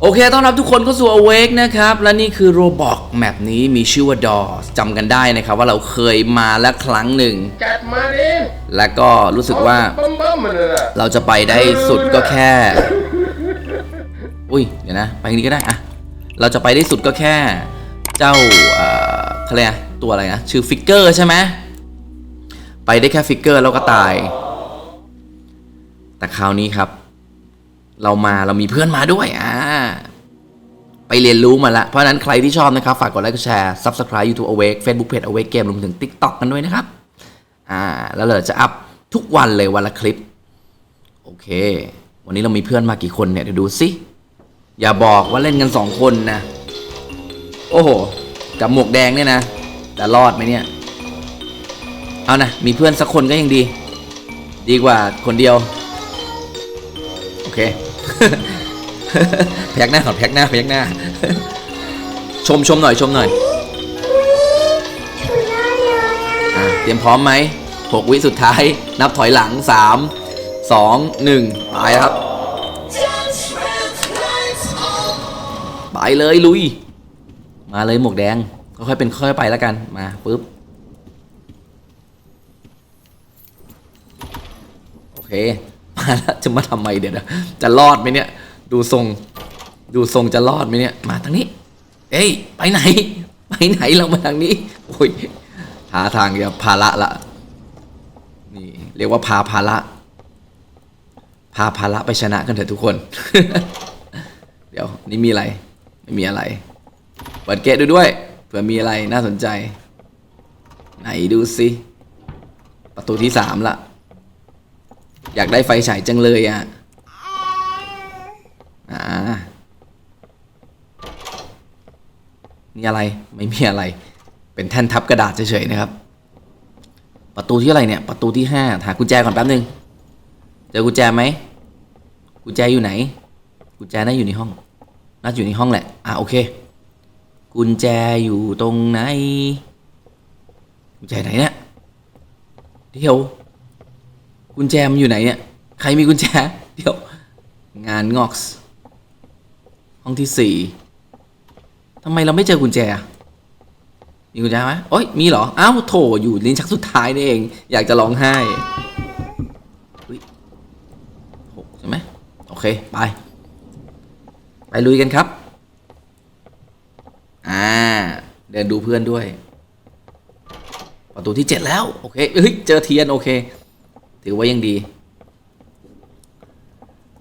โอเค ต้อนรับทุกคนเข้าสู่ Awake นะครับ และนี่คือ Roblox แมปนี้มีชื่อว่า Doors จำกันได้นะครับว่าเราเคยมาแล้วครั้งหนึ่ง จัดมาดิและก็รู้สึกว่าเบิ่มเบิ่มๆมันเลยอะเราจะไปได้สุดก็แค่ อุ้ย เดี๋ยวนะ ไปทางนี้ก็ได้อะเราจะไปได้สุดก็แค่ เจ้า เอ่อเขาเรียกอะไรตัวอะไรนะ ชื่อฟิกเกอร์ใช่ไหม ไปได้แค่ฟิกเกอร์แล้วก็ตาย แต่คราวนี้ครับ เรามาเรามีเพื่อนมาด้วยอ่าไปเรียนรู้มาละ เพราะนั้นใครที่ชอบนะครับ ฝากกดไลค์กดแชร์ Subscribe YouTube Awake Facebook Page Awake Game รวมถึง TikTok กันด้วยนะครับ อ่า แล้วเราจะอัพทุกวันเลยวันละคลิป โอเค วันนี้เรามีเพื่อนมากี่คนเนี่ยเดี๋ยวดูสิ อย่าบอกว่าเล่นกันสองคนนะ โอ้โห กับหมวกแดงเนี่ยนะจะรอดไหมเนี่ย เอานะ มีเพื่อนสักคนก็ยังดี ดีกว่าคนเดียว โอเค พยักหน้าก่อนพยักหน้าพยักหน้า ชมชมหน่อยชมหน่อยเตรียมพร้อมไหมหกวิสุดท้าย นับถอยหลังสามสองหนึ่งไปครับ ไปเลยลุย มาเลยหมวกแดงค่อยๆเป็นค่อยไปแล้วกันมาปุ๊บโอเค มาแล้วจะมาทำไมเดี๋ยวนะจะรอดไหมเนี่ย ดูทรง ดูทรงจะรอดไหมเนี่ย มาทางนี้ เอ้ย ไปไหน ไปไหนเรามาทางนี้ โอ้ย หาทางจะภาระละ นี่ เรียกว่าพาภาระ พาภาระไปชนะกันเถอะทุกคน เดี๋ยว นี่มีอะไร ไม่มีอะไร เปิดเกตดูด้วย เผื่อมีอะไรน่าสนใจ ไหนดูสิ ประตูที่สามละ อยากได้ไฟฉายจังเลยอะอ่านี่อะไรไม่มีอะไร เป็นแท่นทับกระดาษเฉยๆนะครับ ประตูที่อะไรเนี่ย ประตูที่ห้าหากุญแจก่อนแป๊บนึงเจอกุญแจไหมกุญแจอยู่ไหน กุญแจน่าอยู่ในห้องน่าอยู่ในห้องแหละอะโอเค กุญแจอยู่ตรงไหนกุญแจไหนเนี่ยเดี๋ยว กุญแจมันอยู่ไหนเนี่ย ใครมีกุญแจ เดี๋ยว งานงอกส์ห้องที่สี่ทำไมเราไม่เจอกุญแจอะมีกุญแจไหมโอ้ยมีเหรอ อ้าวโถอยู่ลิ้นชักสุดท้ายนี่เอง อยากจะร้องไห้อุ๊ยหกใช่ไหมโอเค ไป ไปลุยกันครับ อ่า เดินดูเพื่อนด้วย ประตูที่เจ็ดแล้ว โอเคเฮ้ย เจอเทียน โอเค ถือว่ายังดี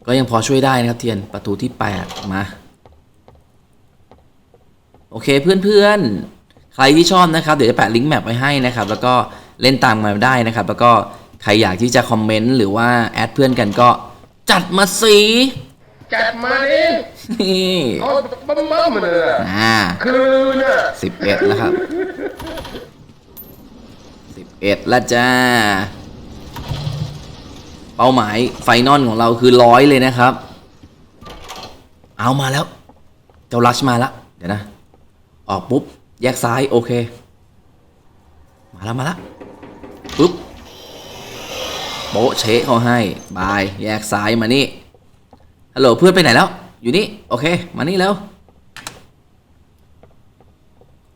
ก็ยังพอช่วยได้นะครับเทียนประตูที่ 8 มา โอเคเพื่อนๆ ใครที่ชอบนะครับ เดี๋ยวจะแปะลิงก์แมปไว้ให้นะครับ แล้วก็เล่นตามมาได้นะครับ แล้วก็ใครอยากที่จะคอมเมนต์หรือว่าแอดเพื่อนกันก็จัดมาสิจัดมาดินี่เอาเบิ่มเบิ่มๆมันเลยอะอ่าคือน่ะสิบเอ็ดแล้วครับสิบเอ็ดแล้วจ้า เป้าหมายไฟนอลของเราคือร้อยเลยนะครับ เอามาแล้ว เจ้าลัชมาแล้วเดี๋ยวนะ ออกปุ๊บ แยกซ้าย โอเค มาแล้วมาแล้วปุ๊บโป๊ะเชะเขาให้ บาย แยกซ้ายมานี่ ฮัลโหลเพื่อนไปไหนแล้ว อยู่นี่ โอเค มานี่แล้ว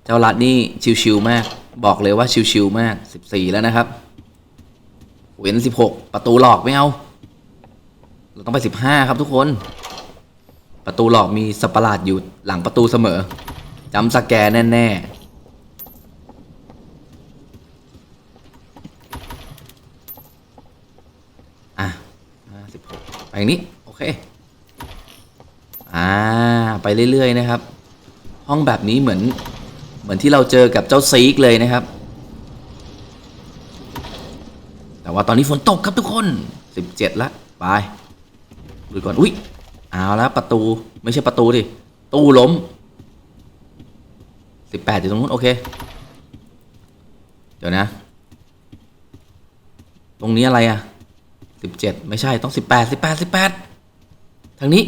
เจ้ารัดนี่ชิวๆมาก บอกเลยว่าชิวๆมาก 14 แล้วนะครับ เว้น16ประตูหลอกไม่เอา เราต้องไป15ครับทุกคน ประตูหลอกมีสัตว์ประหลาดอยู่หลังประตูเสมอจำสแกนแน่ๆอะ56ไปอย่างนี้โอเค อ่า ไปเรื่อย ๆ นะครับ ห้องแบบนี้เหมือน เหมือนที่เราเจอกับเจ้าซีกเลยนะครับ แต่ ว่าตอนนี้ฝนตกครับทุกคน 17ละไปดูก่อนอุ้ยเอาแล้วประตูไม่ใช่ประตูดิตู้ล้ม 18อยู่ตรงนู้นโอเค เดี๋ยวนะ ตรงนี้อะไรอะ17 ไม่ใช่ต้อง 18 18 18ทางนี้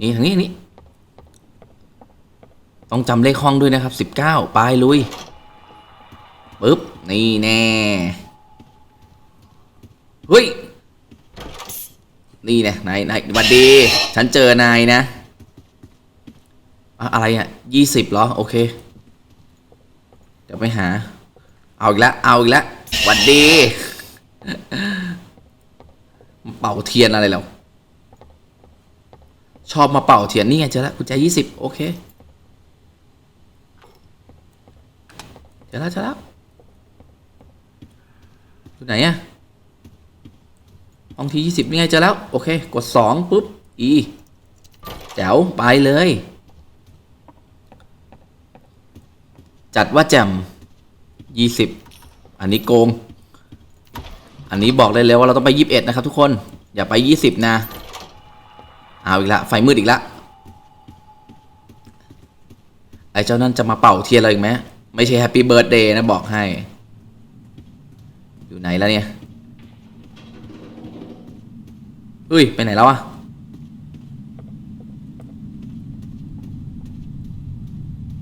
นี่ทางนี้นี้ต้องจำเลขห้องด้วยนะครับ 19 ไปลุย ปึ๊บ นี่แน่ เฮ้ย นี่เนี่ยนายนายวัดดี ฉันเจอนายนะ อะไรอะยี่สิบเหรอ โอเค เดี๋ยวไปหา เอาอีกแล้วเอาอีกแล้ววัดดี เป่าเทียนอะไรแล้วชอบมาเป่าเทียนนี่ไงเจอแล้วกุญแจยี่สิบโอเคเจอแล้วเจอแล้ว อยู่ไหนอะห้องที่ยี่สิบนี่ไงเจอแล้ว โอเค กดสองปุ๊บอีแจ๋ว ไปเลย จัดว่าแจ่มยี่สิบอันนี้โกง อันนี้บอกได้เลยว่าเราต้องไปยี่สิบนะครับทุกคน อย่าไปยี่สิบนะ เอาอีกละ ไฟมืดอีกละ ไอ้เจ้านั่นจะมาเป่าเทียนอะไรอีกไหม ไม่ใช่แฮปปี้เบิร์ดเดย์นะบอกให้ ไหนแล้วเนี่ยเฮ้ย ไปไหนแล้วอะ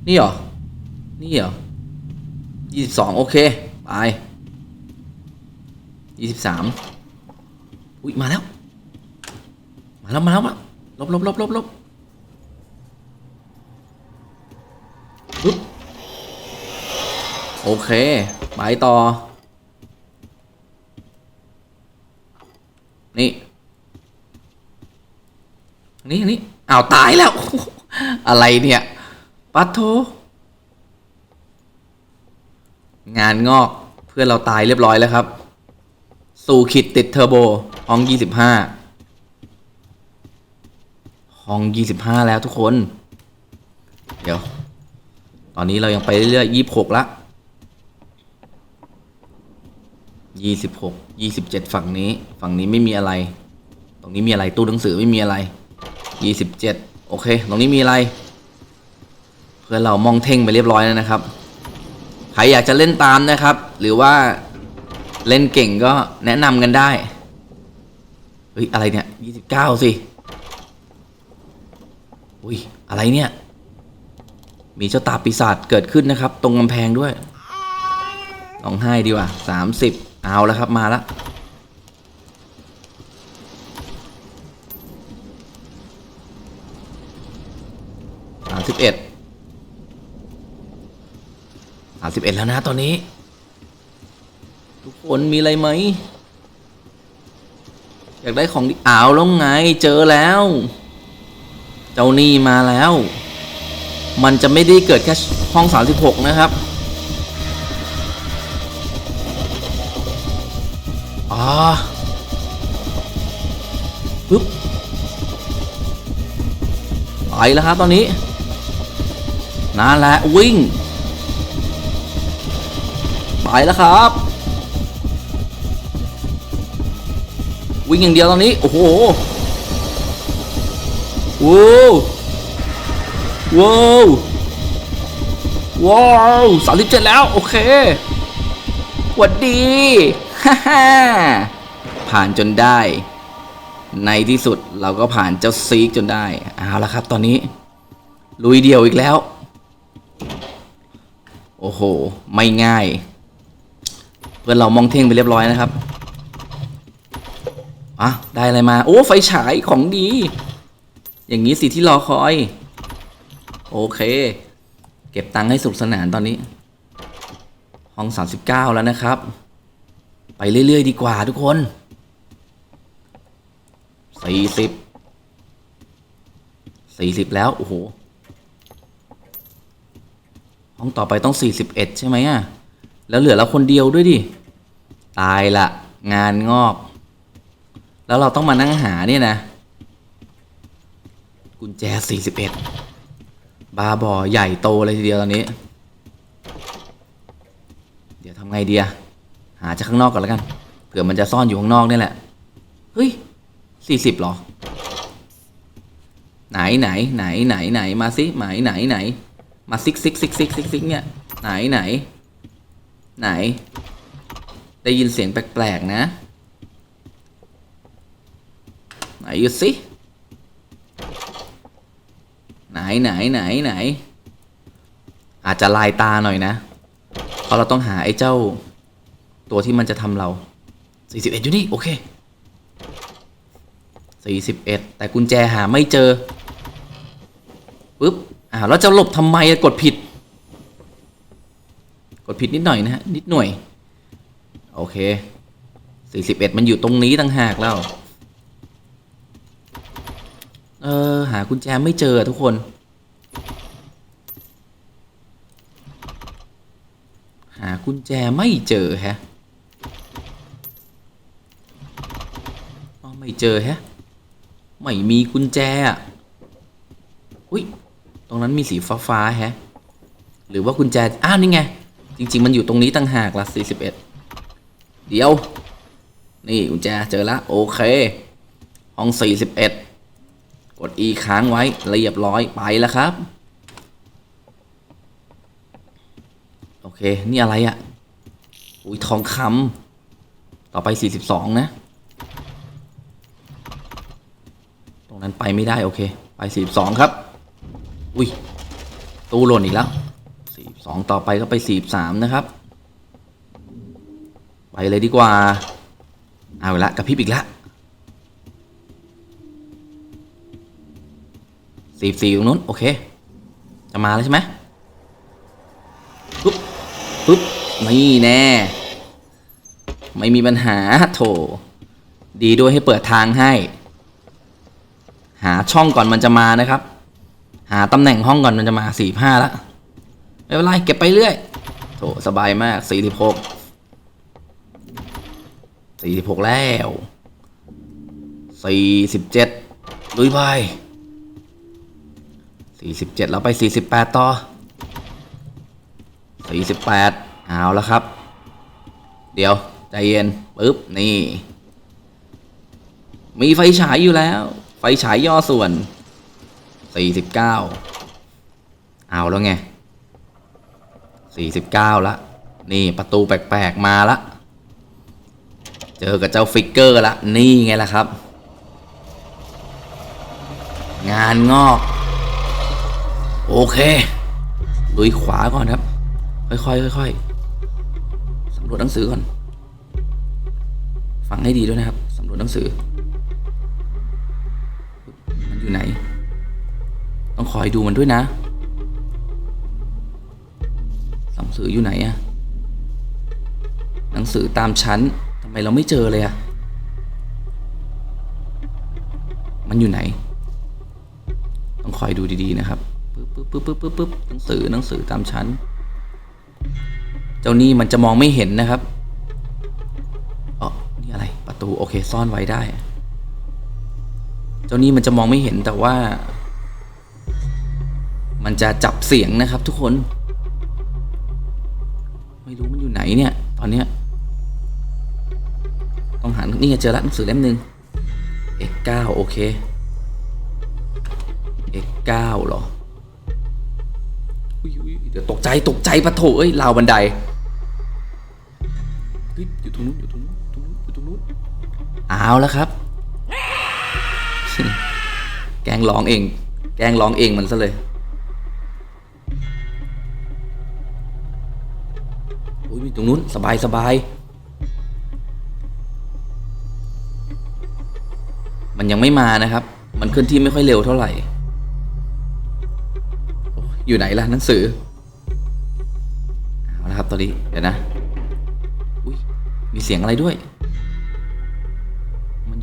นี่เหรอ นี่เหรอยี่สิบสองโอเค ไปยี่สิบสามอุ้ยมาแล้ว มาแล้ว มาแล้วมาลบลบลบลบลบปึ๊บโอเค ไปต่อ นี่นี่นี่อ้าวตายแล้ว อะไรเนี่ยปัทโท งานงอกเพื่อนเราตายเรียบร้อยแล้วครับ สู่ขิดติดเทอร์โบห้องยี่สิบห้าห้องยี่สิบห้าแล้วทุกคน เดี๋ยว ตอนนี้เรายังไปเรื่อยๆยี่สิบหกละ ยี่สิบหกยี่สิบเจ็ดฝั่งนี้ ฝั่งนี้ไม่มีอะไร ตรงนี้มีอะไรตู้หนังสือไม่มีอะไรยี่สิบเจ็ดโอเค ตรงนี้มีอะไร เพื่อนเรามองเท่งไปเรียบร้อยแล้วนะครับ ใครอยากจะเล่นตามนะครับ หรือว่าเล่นเก่งก็แนะนำกันได้ เฮ้ย อะไรเนี่ยยี่สิบเก้าสิ อุ้ย อะไรเนี่ย มีเจ้าตาปีศาจเกิดขึ้นนะครับ ตรงกำแพงด้วยร้องไห้ดีกว่าสามสิบ เอาแล้วครับมาแล้วสามสิบเอ็ดสามสิบเอ็ดแล้วนะตอนนี้ ทุกคนมีอะไรไหม อยากได้ของดีอ้าวแล้วไงเจอแล้ว เจ้านี่มาแล้ว มันจะไม่ได้เกิดแค่ห้อง36นะครับ อ๋อปึ๊บไปแล้วครับตอนนี้นั่นแหละวิ่ง ไปแล้วครับ วิ่งอย่างเดียวตอนนี้ โอ้โหว้าวว้าวว้าวสามสิบเจ็ดแล้ว โอเคหวัดดี ฮ่าฮ่าผ่านจนได้ ในที่สุดเราก็ผ่านเจ้าซีกจนได้ เอาละครับ ตอนนี้ ลุยเดียวอีกแล้ว โอ้โห ไม่ง่าย เพื่อนเรามองเท่งไปเรียบร้อยนะครับอะได้อะไรมา โอ้ ไฟฉายของดี อย่างนี้สิที่รอคอย โอเค เก็บตังค์ให้สุขสนานตอนนี้ ห้อง 39 แล้วนะครับ ไปเรื่อย ๆ ดีกว่าทุกคน40 40แล้ว โอ้โห ห้องต่อไปต้อง41ใช่ไหมอะ แล้วเหลือเราคนเดียวด้วยดิ ตายละ งานงอก แล้วเราต้องมานั่งหาเนี่ยนะ กุญแจ41บาบอใหญ่โตเลยทีเดียวตอนนี้ เดี๋ยวทำไงดีอะ หาจากข้างนอกก่อนแล้วกัน เผื่อมันจะซ่อนอยู่ข้างนอกนี่แหละ เฮ้ย40หรอ ไหนไหนไหนไหนไหนมาสิไหนไหนไหน มาซิกซิกซิกซิกซิกซิกเนี่ยไหนไหน ไหน ได้ยินเสียงแปลกๆนะ ไหนอยู่สิไหนไหนไหนไหน อาจจะลายตาหน่อยนะ เพราะเราต้องหาไอ้เจ้า ตัวที่มันจะทำเรา 41 อยู่นี่ โอเคสี่สิบเอ็ดแต่กุญแจหาไม่เจอปุ๊บอ้าวแล้วจะหลบทำไมกดผิด กดผิดนิดหน่อยนะฮะ นิดหน่อยโอเคสี่สิบเอ็ดมันอยู่ตรงนี้ต่างหากแล้ว เออ หากุญแจไม่เจอทุกคนหากุญแจไม่เจอแฮะอ๋อ ไม่เจอแฮะ ไม่มีกุญแจอะอุ้ยตรงนั้นมีสีฟ้าฟ้าๆแฮะ หรือว่ากุญแจ อ้าวนี่ไง จริง ๆ มันอยู่ตรงนี้ตั้งหากละ41 เดี๋ยว นี่กุญแจเจอละโอเค ห้อง 41 กด E ค้างไว้เรียบร้อยไปแล้วครับ โอเค นี่อะไรอะ่ะ อุ้ยทองคำต่อไป 42 นะ ตรงนั้นไปไม่ได้โอเค ไป42ครับ อุ้ยตู้หล่นอีกแล้ว42ต่อไปก็ไป43นะครับ ไปเลยดีกว่า เอาละกระพริบอีกแล้ว44ตรงนู้นโอเค จะมาแล้วใช่ไหมปุ๊บปุ๊บนี่แน่ ไม่มีปัญหาโถดีด้วยให้เปิดทางให้ หาช่องก่อนมันจะมานะครับ หาตำแหน่งห้องก่อนมันจะมาสี่ห้าละไม่เป็นไรเก็บไปเรื่อยโถสบายมากสี่สิบหกสี่สิบหกแล้วสี่สิบเจ็ดลุยไปสี่สิบเจ็ดแล้วไปสี่สิบแปดต่อสี่สิบแปดเอาแล้วครับ เดี๋ยว ใจเย็น ปึ๊บ นี่ มีไฟฉายอยู่แล้ว ไฟฉายย่อส่วน 49 เอาแล้วไง 49 ละ นี่ประตูแปลก ๆ มาละ เจอกับเจ้าฟิกเกอร์ละ นี่ไงล่ะครับ งานงอก โอเค ลุยขวาก่อนครับ ค่อยๆค่อยๆสำรวจหนังสือก่อน ฟังให้ดีด้วยนะครับสำรวจหนังสือ อยู่ไหน ต้องคอยดูมันด้วยนะหนังสืออยู่ไหนอะหนังสือตามชั้นทำไมเราไม่เจอเลยอะมันอยู่ไหน ต้องคอยดูดีๆนะครับปึ๊บปึ๊บปึ๊บปึ๊บปึ๊บปึ๊บหนังสือหนังสือตามชั้น เจ้านี่มันจะมองไม่เห็นนะครับอ๋อนี่อะไรประตูโอเคซ่อนไว้ได้ เจ้านี่มันจะมองไม่เห็นแต่ว่า มันจะจับเสียงนะครับทุกคน ไม่รู้มันอยู่ไหนเนี่ย ตอนเนี้ยต้องหานี่ไงเจอแล้วหนังสือเล่มหนึ่งเอกก้าโอเคเอกเก้าเหรออุ๊ยอุ๊ยเดี๋ยวตกใจตกใจปะโถเอ้ยราวบันไดอยู่ตรงนู้นอยู่ตรงนู้นตรงนู้นอยู่ตรงนู้นเอาแล้วครับ แกงร้องเอง แกงร้องเองมันซะเลยโอ้ยมีตรงนู้นสบายสบาย มันยังไม่มานะครับ มันเคลื่อนที่ไม่ค่อยเร็วเท่าไหร่ อยู่ไหนล่ะหนังสือ เอาละครับตอนนี้ เดี๋ยวนะ อุ้ยมีเสียงอะไรด้วย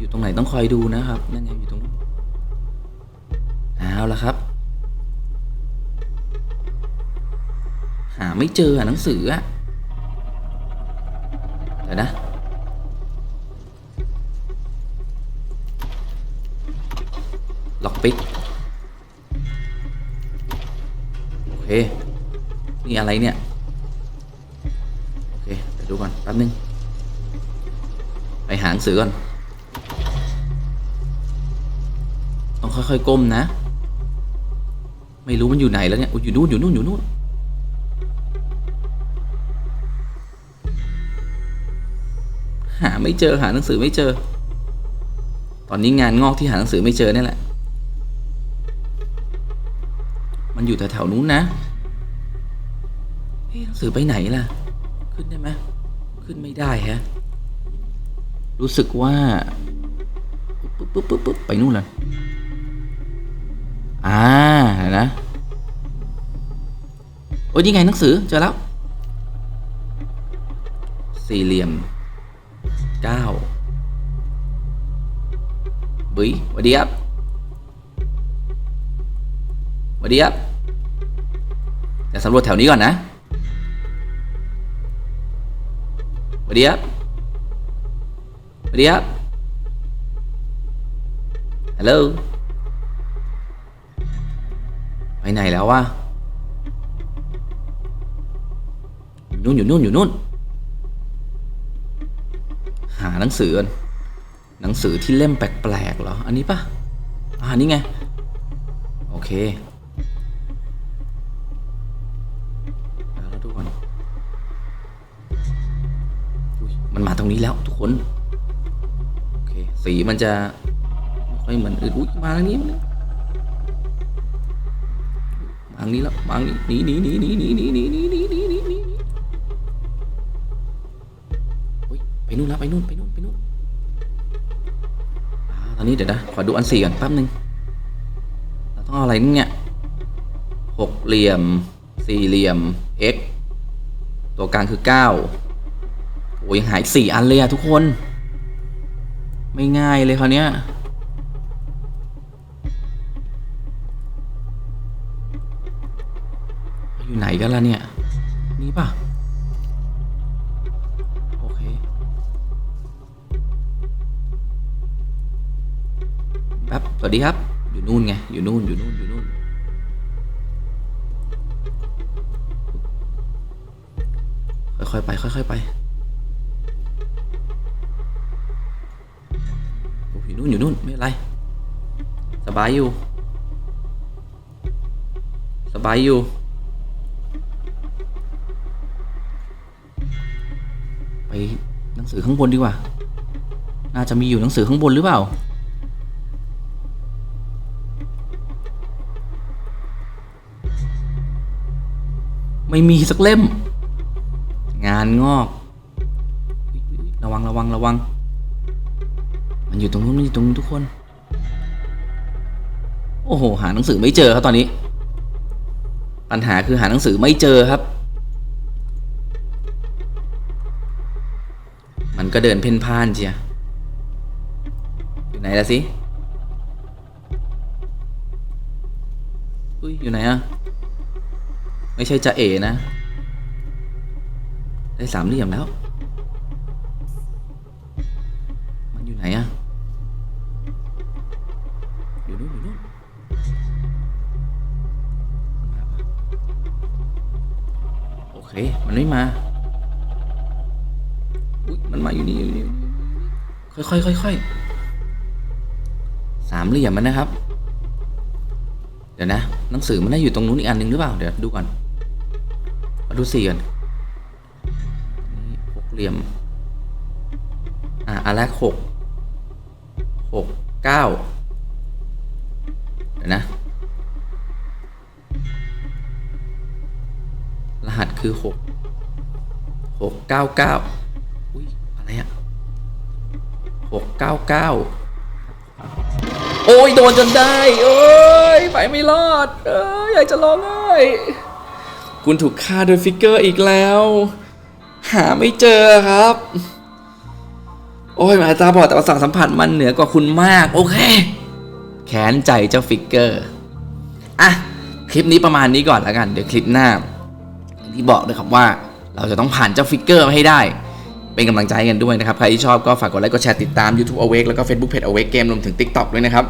อยู่ตรงไหนต้องคอยดูนะครับนั่นไงอยู่ตรงนู้นเอาละครับ หาไม่เจอหนังสืออะเดี๋ยวนะล็อกปิกโอเคนี่อะไรเนี่ย โอเคเดี๋ยวดูก่อนแป๊บนึง ไปหาหนังสือก่อน ค่อยๆก้มนะ ไม่รู้มันอยู่ไหนแล้วเนี่ยอยู่นู่นอยู่นู่นอยู่นู่นหาไม่เจอหาหนังสือไม่เจอ ตอนนี้งานงอกที่หาหนังสือไม่เจอเนี่แหละ มันอยู่แถวๆนู้นนะเฮ้หนังสือไปไหนล่ะ ขึ้นได้ไหมขึ้นไม่ได้ฮะ รู้สึกว่า ปุ๊บปุ๊บปุ๊บปุ๊บไปนู่นเลย อ่านะ โอ้ยนี่ไงหนังสือเจอแล้ว สี่เหลี่ยมเก้าบุยสวัสดีครับสวัสดีครับจะสำรวจแถวนี้ก่อนนะสวัสดีครับสวัสดีครับฮัลโหล ไปไหนแล้ววะอยู่นู่นอยู่นู่นอยู่นู่น หาหนังสือก่อนหนังสือที่เล่มแปลกๆเหรอ อันนี้ปะอ่านี่ไง โอเคแล้วทุกคนมันมาตรงนี้แล้วทุกคน โอเค สีมันจะไม่ค่อยเหมือนอื่นอุ้ยมาทางนี้มา ทางนี้แล้วมาทางนี้หนีหนีหนีหนีหนีหนีหนีหนีหนีหนีหนีหนีเฮ้ยไปนู่นแล้วไปนู่นไปนู่นไปนู่นตอนนี้เดี๋ยวนะขอดูอันสี่ก่อนแป๊บนึงเราต้องเอาอะไรเนี่ยหกเหลี่ยมสี่เหลี่ยม x ตัวกลางคือเก้าโอ้ยหายสี่อันเลยอะทุกคน ไม่ง่ายเลยคราวเนี้ย ไหนกันล่ะเนี่ย นี่ป่ะ โอเค แป๊บ สวัสดีครับ อยู่นู่นไง อยู่นู่น อยู่นู่น อยู่นู่น ค่อยๆไป ค่อยๆไปอยอยู่นู่น อยู่นู่น ไม่เป็นไร สบายอยู่ สบายอยู่ ไปหนังสือข้างบนดีกว่า น่าจะมีอยู่หนังสือข้างบนหรือเปล่า ไม่มีสักเล่ม งานงอก ระวังระวังระวัง มันอยู่ตรงนู้นมันอยู่ตรงนู้นทุกคน โอ้โห หาหนังสือไม่เจอครับตอนนี้ ปัญหาคือหาหนังสือไม่เจอครับ มันก็เดินเพ่นพ่านเชียอยู่ไหนล่ะสิอุ้ยอยู่ไหนอะไม่ใช่จะเอนะ ได้สามเหลี่ยมแล้ว มันอยู่ไหนอะ โอเคมันไม่มาอุ๊ยมันมาอยู่นี่อยู่นี่ค่อยค่อยค่อยค่อยๆสามเหลี่ยมมันนะครับ เดี๋ยวนะหนังสือมันได้อยู่ตรงนู้นอีกอันหนึ่งหรือเปล่าเดี๋ยวดูก่อนมาดูสี่ก่อนนี่หกเหลี่ยมอ่าอันแรกหกหกเก้าเดี๋ยวนะ หัสคือหกหกเก้าเก้าอุ้ย อะไรอะหกเก้าเก้าโอ้ยโดนจนได้ เอ้ยไปไม่รอด เอ้ยอยากจะร้องไห้คุณถูกฆ่าโดยฟิกเกอร์อีกแล้ว หาไม่เจอครับ โอ้ยมาตาบอดแต่ว่าสั่งสัมผัสมันเหนือกว่าคุณมาก โอเคแค้นใจเจ้าฟิกเกอร์ อะ คลิปนี้ประมาณนี้ก่อนแล้วกัน เดี๋ยวคลิปหน้า ที่บอกเลยครับว่าเราจะต้องผ่านเจ้าฟิกเกอร์มาให้ได้ เป็นกำลังใจกันด้วยนะครับ ใครที่ชอบก็ฝากกดไลค์กดแชร์ติดตาม YouTube Awake แล้วก็ Facebook Page Awake Game รวมถึง TikTok ด้วยนะครับ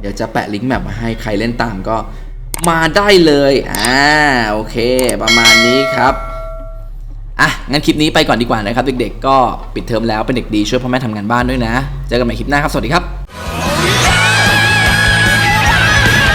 เดี๋ยวจะแปะลิงก์แมปมาให้ใครเล่นตามก็มาได้เลยอ่าโอเค ประมาณนี้ครับอะงั้นคลิปนี้ไปก่อนดีกว่านะครับ เด็กๆ ก็ปิดเทอมแล้วเป็นเด็กดีช่วยพ่อแม่ทำงานบ้านด้วยนะ เจอกันใหม่คลิปหน้าครับ สวัสดีครับ